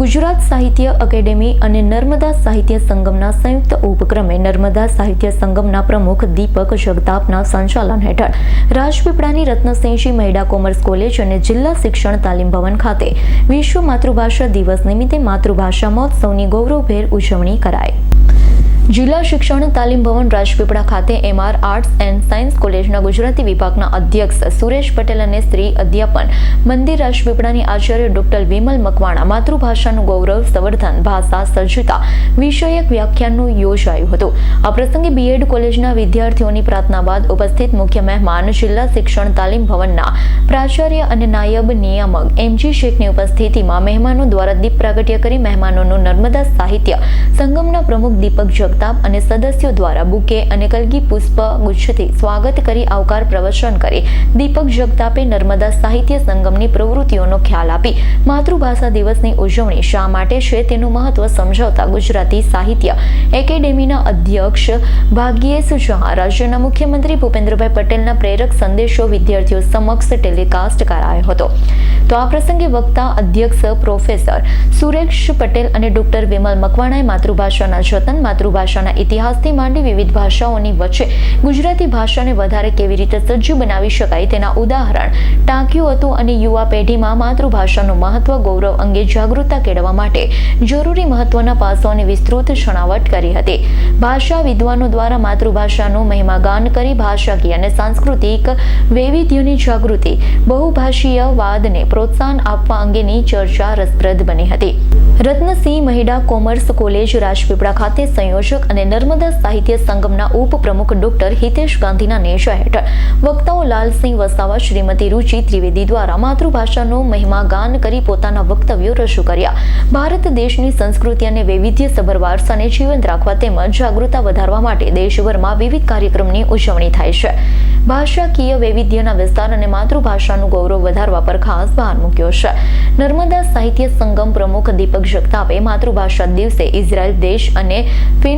ગુજરાત સાહિત્ય એકેડેમી અને નર્મદા સાહિત્ય સંગમના સંયુક્ત ઉપક્રમે નર્મદા સાહિત્ય સંગમના પ્રમુખ દીપક જગતાપના સંચાલન હેઠળ રાજપીપળાની રત્નસિંહજી મહિડા કોમર્સ કોલેજ અને જિલ્લા શિક્ષણ તાલીમ ભવન ખાતે વિશ્વ માતૃભાષા દિવસ નિમિત્તે માતૃભાષા મહોત્સવની ગૌરવભેર ઉજવણી કરાઈ. જિલ્લા શિક્ષણ તાલીમ ભવન રાજપીપળા ખાતે એમઆર આર્ટ્સ એન્ડ સાયન્સ કોલેજના ગુજરાતી વિભાગના અધ્યક્ષ સુરેશ પટેલ અને સ્ત્રી અધ્યાપન મંદિર રાજપીપળાની આચાર્ય ડોક્ટર વિમલ મકવાણા માતૃભાષાનું ગૌરવ, સંવર્ધન, ભાષા, સજ્જતા વિષયક વ્યાખ્યાનનું યોજાયું હતું. આ પ્રસંગે બીએડ કોલેજના વિદ્યાર્થીઓની પ્રાર્થના બાદ ઉપસ્થિત મુખ્ય મહેમાન જિલ્લા શિક્ષણ તાલીમ ભવનના પ્રાચાર્ય અને નાયબ નિયામક એમજી શેખની ઉપસ્થિતિમાં મહેમાનો દ્વારા દીપ પ્રાગટ્ય કરી મહેમાનોનું નર્મદા સાહિત્ય સંગમના પ્રમુખ દીપક જગતાપ અને સદસ્યો દ્વારા બુકે અને કલગી પુષ્પ ગુચ્છથી સ્વાગત કરી આવકાર પ્રવચન કરી. દીપક જગતાપે નર્મદા સાહિત્ય સંગમની પ્રવૃત્તિઓનો ખ્યાલ આપી. માતૃભાષા દિવસની ઉજવણી શા માટે છે તેનું મહત્વ સમજાવતા ગુજરાતી સાહિત્ય એકેડેમીના અધ્યક્ષ ભાગ્યેશ ઝા, રાજ્યના મુખ્યમંત્રી ભૂપેન્દ્રભાઈ પટેલના પ્રેરક સંદેશો વિદ્યાર્થીઓ સમક્ષ ટેલિકાસ્ટ કરાયો હતો. તો આ પ્રસંગે વક્તા અધ્યક્ષ પ્રોફેસર સુરેશ પટેલ અને ડોક્ટર વિમલ મકવાણાએ માતૃભાષાના જતન માતૃભાષાના ઇતિહાસથી માંડી વિવિધ ભાષાઓની વચ્ચે ગુજરાતી ભાષાને વધારે કેવી રીતે સજ્જ બનાવી શકાય તેના ઉદાહરણ ટાંક્યું હતું અને યુવા પેઢીમાં માતૃભાષાનું મહત્વ, ગૌરવ અંગે જાગૃતતા કેળવવા માટે જરૂરી મહત્વના પાસાઓની વિસ્તૃત છણાવટ કરી હતી. ભાષા વિદ્વાનો દ્વારા માતૃભાષાનું મહિમાગાન કરી ભાષાકીય અને સાંસ્કૃતિક વૈવિધ્યની જાગૃતિ, બહુભાષીયવાદને પ્રોત્સાહન આપવા અંગેની ચર્ચા રસપ્રદ બની હતી. રત્નસિંહ મહિડા કોમર્સ કોલેજ રાજપીપળા ખાતે સંયોજક અને નર્મદા સાહિત્ય સંગમના ઉપપ્રમુખ ડોક્ટર હિતેશ ગાંધીના નેજા હેઠળ. વક્તાઓ લાલસિંહ વસાવા, શ્રીમતી રૂચિ ત્રિવેદી દ્વારા માતૃભાષાનો મહિમાગાન કરી પોતાના વક્તવ્યો રજૂ કર્યા. ભારત દેશની સંસ્કૃતિ અને વૈવિધ્યસભર વારસાને જીવંત રાખવા તેમજ જાગૃતતા વધારવા માટે દેશભરમાં વિવિધ કાર્યક્રમની ઉજવણી થાય છે. ભાષાકીય વૈવિધ્યના વિસ્તાર અને માતૃભાષાનું ગૌરવ વધારવા પર ખાસ ભાર મૂક્યો છે. નર્મદા સાહિત્ય સંગમ પ્રમુખ દીપક જગતાપે માતૃભાષા દિવસે ઇઝરાયલ દેશ અને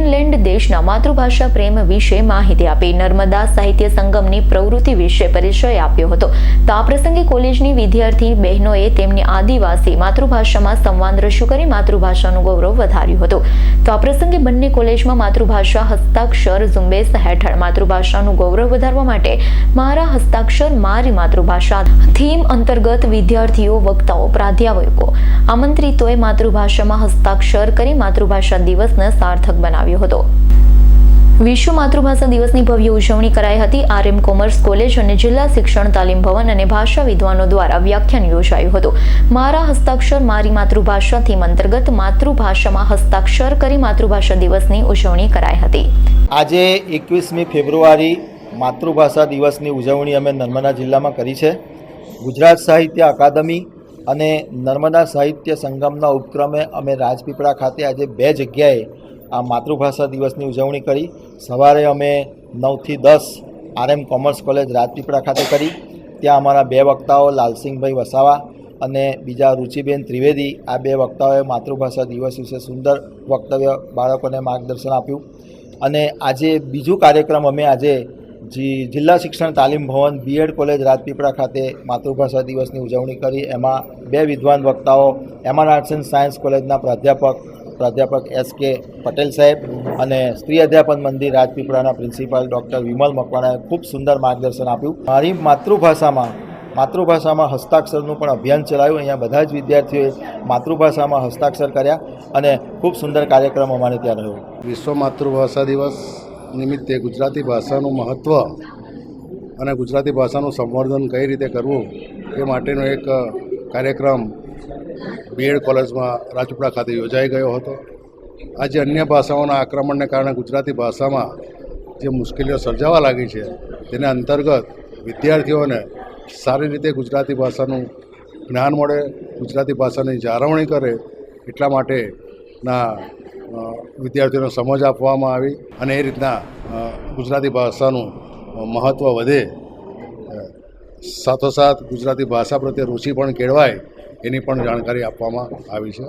ફિનલેન્ડ દેશના માતૃભાષા પ્રેમ વિશે માહિતી આપી નર્મદા સાહિત્ય સંગમની પ્રવૃત્તિ વિશે પરિચય આપ્યો હતો. તો આ પ્રસંગે કોલેજની વિદ્યાર્થી બહેનોએ તેમની આદિવાસી માતૃભાષામાં સંવાદ રજૂ કરી માતૃભાષાનું ગૌરવ વધાર્યું હતું. તો આ પ્રસંગે બંને કોલેજમાં માતૃભાષા હસ્તાક્ષર ઝુંબેશ હેઠળ માતૃભાષાનું ગૌરવ વધારવા માટે મારા હસ્તાક્ષર મારી માતૃભાષા થીમ અંતર્ગત વિદ્યાર્થીઓ, વક્તાઓ, પ્રાધ્યાપકો આમંત્રિતોએ માતૃભાષામાં હસ્તાક્ષર કરી માતૃભાષા દિવસને સાર્થક બનાવ્યો. હતો. વિશ્વ માતૃભાષા દિવસની ભવ્ય ઉજવણી કરાઈ હતી. આરએમ કોમર્સ કોલેજ અને જિલ્લા શિક્ષણ તાલીમ ભવન અને ભાષા વિદ્વાનો દ્વારા વ્યાખ્યાન યોજાયું હતું. મારા હસ્તાક્ષર મારી માતૃભાષા થીમ અંતર્ગત માતૃભાષામાં હસ્તાક્ષર કરી માતૃભાષા દિવસની ઉજવણી કરાઈ હતી. આજે એકવીસમી ફેબ્રુઆરી માતૃભાષા દિવસની ઉજવણી અમે નર્મદા જિલ્લામાં કરી છે. ગુજરાત સાહિત્ય અકાદમી અને નર્મદા સાહિત્ય સંગમના ઉપક્રમે અમે રાજપીપળા ખાતે આજે બે જગ્યાએ આ માતૃભાષા દિવસની ઉજવણી કરી. સવારે અમે નવથી દસ આરએમ કોમર્સ કોલેજ રાજપીપળા ખાતે કરી. ત્યાં અમારા બે વક્તાઓ લાલસિંહભાઈ વસાવા અને બીજા રુચિબેન ત્રિવેદી, આ બે વક્તાઓએ માતૃભાષા દિવસ વિશે સુંદર વક્તવ્ય બાળકોને માર્ગદર્શન આપ્યું. અને આજે બીજું કાર્યક્રમ અમે આજે જી, જિલ્લા શિક્ષણ તાલીમ ભવન બીએડ કોલેજ રાજપીપળા ખાતે માતૃભાષા દિવસની ઉજવણી કરી. એમાં બે વિદ્વાન વક્તાઓ એમઆર આર્ટ્સ એન્ડ સાયન્સ કોલેજના પ્રાધ્યાપક પ્રાધ્યાપક એસ કે પટેલ સાહેબ અને સ્ત્રી અધ્યાપન મંદિર રાજપીપળાના પ્રિન્સિપાલ ડૉક્ટર વિમલ મકવાણાએ ખૂબ સુંદર માર્ગદર્શન આપ્યું. મારી માતૃભાષામાં માતૃભાષામાં હસ્તાક્ષરનું પણ અભિયાન ચલાવ્યું અહીંયા બધા જ વિદ્યાર્થીઓએ માતૃભાષામાં હસ્તાક્ષર કર્યા અને ખૂબ સુંદર કાર્યક્રમ અમારે ત્યાં રહ્યો. વિશ્વ માતૃભાષા દિવસ નિમિત્તે ગુજરાતી ભાષાનું મહત્ત્વ અને ગુજરાતી ભાષાનું સંવર્ધન કઈ રીતે કરવું એ માટેનો એક કાર્યક્રમ બીએડ કોલેજમાં રાજપીપળા ખાતે યોજાઈ ગયો હતો. આજે અન્ય ભાષાઓના આક્રમણને કારણે ગુજરાતી ભાષામાં જે મુશ્કેલીઓ સર્જાવા લાગી છે, તેના અંતર્ગત વિદ્યાર્થીઓને સારી રીતે ગુજરાતી ભાષાનું જ્ઞાન મળે, ગુજરાતી ભાષાની જાળવણી કરે, એટલા માટેના વિદ્યાર્થીઓને સમજ આપવામાં આવી અને એ રીતના ગુજરાતી ભાષાનું મહત્ત્વ વધે. સાથોસાથ ગુજરાતી ભાષા પ્રત્યે રુચિ પણ કેળવાય એની પણ જાણકારી આપવામાં આવી છે.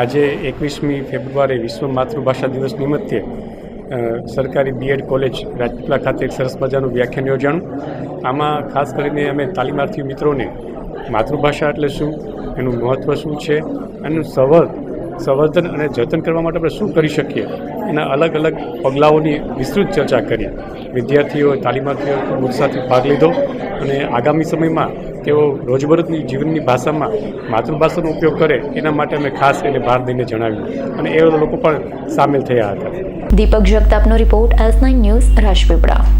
આજે એકવીસમી ફેબ્રુઆરી વિશ્વ માતૃભાષા દિવસ નિમિત્તે સરકારી બીએડ કોલેજ રાજપીપળા ખાતે એક સરસ મજાનું વ્યાખ્યાન યોજાણું. આમાં ખાસ કરીને અમે તાલીમાર્થી મિત્રોને માતૃભાષા એટલે શું, એનું મહત્ત્વ શું છે એનું સંવર, સંવર્ધન અને જતન કરવા માટે આપણે શું કરી શકીએ, એના અલગ અલગ પગલાઓની વિસ્તૃત ચર્ચા કરી. વિદ્યાર્થીઓ, તાલીમાર્થીઓ ઉત્સાહથી ભાગ લીધો અને આગામી સમયમાં તેઓ રોજબરોજની જીવનની ભાષામાં માતૃભાષાનો ઉપયોગ કરે, એના માટે અમે ખાસ એને ભાર દઈને જણાવ્યું. અને એ લોકો પણ સામેલ થયા હતા. Deepak જગતાપનો report S nine news Rajpipla